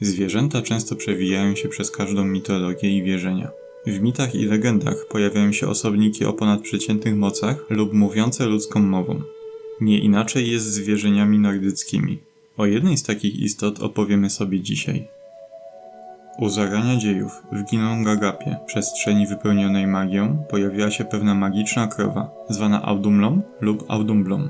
Zwierzęta często przewijają się przez każdą mitologię i wierzenia. W mitach i legendach pojawiają się osobniki o ponadprzeciętnych mocach lub mówiące ludzką mową. Nie inaczej jest z wierzeniami nordyckimi. O jednej z takich istot opowiemy sobie dzisiaj. U zarania dziejów w Ginnungagapie, przestrzeni wypełnionej magią, pojawiła się pewna magiczna krowa, zwana Audumlą lub Audumblą.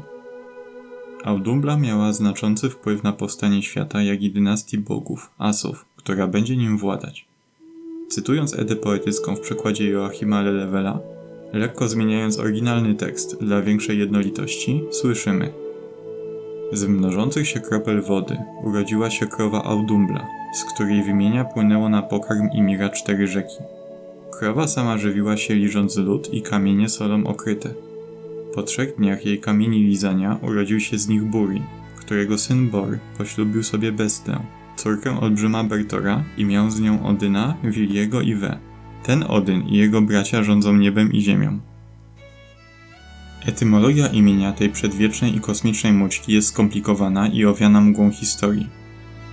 Audumbla miała znaczący wpływ na powstanie świata, jak i dynastii bogów, Asów, która będzie nim władać. Cytując Edę poetycką w przekładzie Joachima Lelewela, lekko zmieniając oryginalny tekst dla większej jednolitości, słyszymy Z mnożących się kropel wody urodziła się krowa Audumbla, z której wymienia płynęło na pokarm Imira cztery rzeki. Krowa sama żywiła się liżąc lód i kamienie solą okryte. Po trzech dniach jej kamieni lizania urodził się z nich Buri, którego syn Bor poślubił sobie Bestę, córkę olbrzyma Bertora i miał z nią Odyna, Wiliego i We. Ten Odyn i jego bracia rządzą niebem i ziemią. Etymologia imienia tej przedwiecznej i kosmicznej mućki jest skomplikowana i owiana mgłą historii.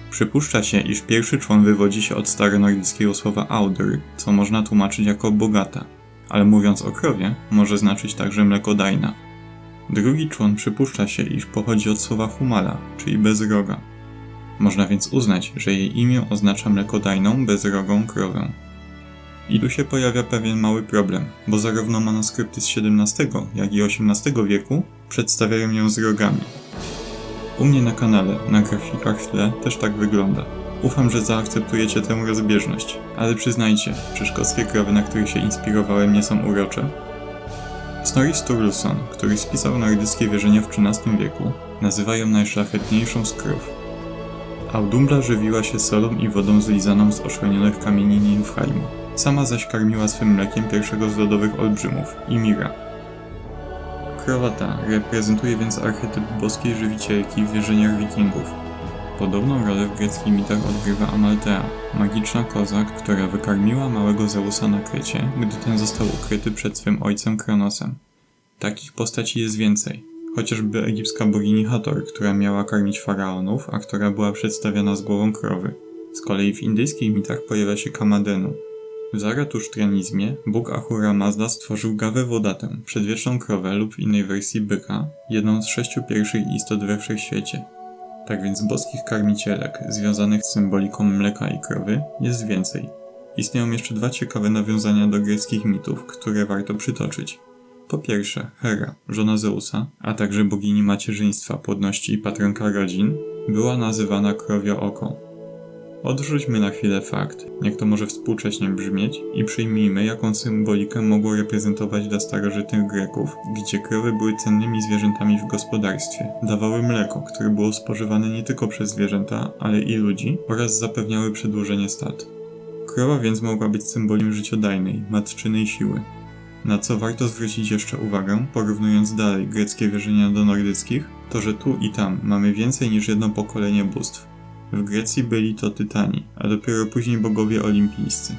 Przypuszcza się, iż pierwszy człon wywodzi się od staronordyckiego słowa audur, co można tłumaczyć jako bogata, ale mówiąc o krowie, może znaczyć także mlekodajna. Drugi człon przypuszcza się, iż pochodzi od słowa humala, czyli bezroga. Można więc uznać, że jej imię oznacza mlekodajną, bezrogą krowę. I tu się pojawia pewien mały problem, bo zarówno manuskrypty z XVII, jak i XVIII wieku przedstawiają ją z rogami. U mnie na kanale, na grafikach w tle też tak wygląda. Ufam, że zaakceptujecie tę rozbieżność, ale przyznajcie, czy szkockie krowy, na których się inspirowałem, nie są urocze? Snorri Sturluson, który spisał nordyckie wierzenia w XIII wieku, nazywa ją najszlachetniejszą z krów. Audumbla żywiła się solą i wodą zlizaną z oszronionych kamieni Nilfheimu. Sama zaś karmiła swym mlekiem pierwszego z lodowych olbrzymów, Imira. Krowa ta reprezentuje więc archetyp boskiej żywicielki w wierzeniach wikingów. Podobną rolę w greckich mitach odgrywa Amaltea, magiczna koza, która wykarmiła małego Zeusa na Krecie, gdy ten został ukryty przed swym ojcem Kronosem. Takich postaci jest więcej, chociażby egipska bogini Hathor, która miała karmić faraonów, a która była przedstawiana z głową krowy. Z kolei w indyjskich mitach pojawia się Kamadenu. W zaratusztrianizmie bóg Ahura Mazda stworzył gawę wodatę, przedwieczną krowę lub w innej wersji byka, jedną z sześciu pierwszych istot we wszechświecie. Tak więc boskich karmicielek, związanych z symboliką mleka i krowy, jest więcej. Istnieją jeszcze dwa ciekawe nawiązania do greckich mitów, które warto przytoczyć. Po pierwsze, Hera, żona Zeusa, a także bogini macierzyństwa, płodności i patronka rodzin, była nazywana krowio oko. Odrzućmy na chwilę fakt, jak to może współcześnie brzmieć, i przyjmijmy, jaką symbolikę mogło reprezentować dla starożytnych Greków, gdzie krowy były cennymi zwierzętami w gospodarstwie. Dawały mleko, które było spożywane nie tylko przez zwierzęta, ale i ludzi, oraz zapewniały przedłużenie stad. Krowa więc mogła być symbolem życiodajnej, matczynej siły. Na co warto zwrócić jeszcze uwagę, porównując dalej greckie wierzenia do nordyckich, to że tu i tam mamy więcej niż jedno pokolenie bóstw. W Grecji byli to Tytani, a dopiero później bogowie olimpijscy.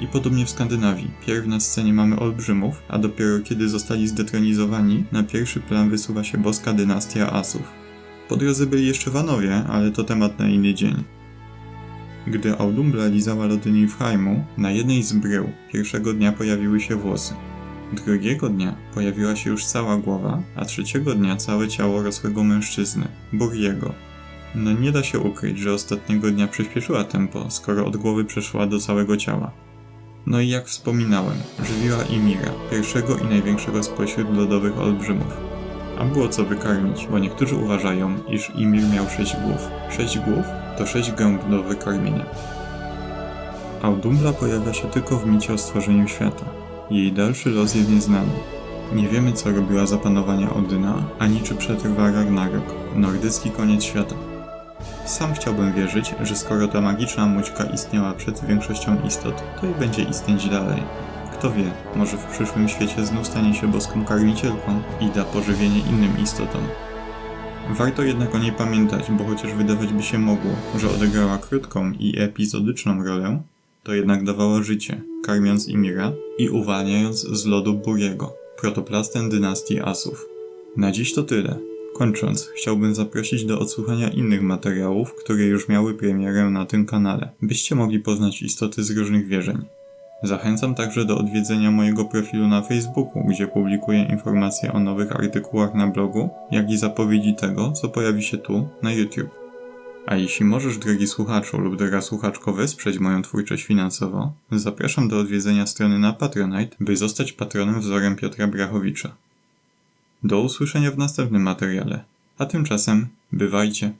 I podobnie w Skandynawii. Pierw na scenie mamy olbrzymów, a dopiero kiedy zostali zdetronizowani, na pierwszy plan wysuwa się boska dynastia Asów. Po drodze byli jeszcze Wanowie, ale to temat na inny dzień. Gdy Audumbla lizała lody Niflheimu, na jednej z brył pierwszego dnia pojawiły się włosy. Drugiego dnia pojawiła się już cała głowa, a trzeciego dnia całe ciało rosłego mężczyzny, Buriego. No nie da się ukryć, że ostatniego dnia przyspieszyła tempo, skoro od głowy przeszła do całego ciała. No i jak wspominałem, żywiła Imira, pierwszego i największego spośród lodowych olbrzymów. A było co wykarmić, bo niektórzy uważają, iż Imir miał sześć głów. Sześć głów to sześć gęb do wykarmienia. Audumbla pojawia się tylko w micie o stworzeniu świata. Jej dalszy los jest nieznany. Nie wiemy co robiła za panowania Odyna, ani czy przetrwa Ragnarok, nordycki koniec świata. Sam chciałbym wierzyć, że skoro ta magiczna mućka istniała przed większością istot, to i będzie istnieć dalej. Kto wie, może w przyszłym świecie znów stanie się boską karmicielką i da pożywienie innym istotom. Warto jednak o niej pamiętać, bo chociaż wydawać by się mogło, że odegrała krótką i epizodyczną rolę, to jednak dawała życie, karmiąc Imira i uwalniając z lodu Buriego, protoplastę dynastii Asów. Na dziś to tyle. Kończąc, chciałbym zaprosić do odsłuchania innych materiałów, które już miały premierę na tym kanale, byście mogli poznać istoty z różnych wierzeń. Zachęcam także do odwiedzenia mojego profilu na Facebooku, gdzie publikuję informacje o nowych artykułach na blogu, jak i zapowiedzi tego, co pojawi się tu, na YouTube. A jeśli możesz, drogi słuchaczu lub droga słuchaczko, wesprzeć moją twórczość finansowo, zapraszam do odwiedzenia strony na Patronite, by zostać patronem wzorem Piotra Brachowicza. Do usłyszenia w następnym materiale, a tymczasem bywajcie.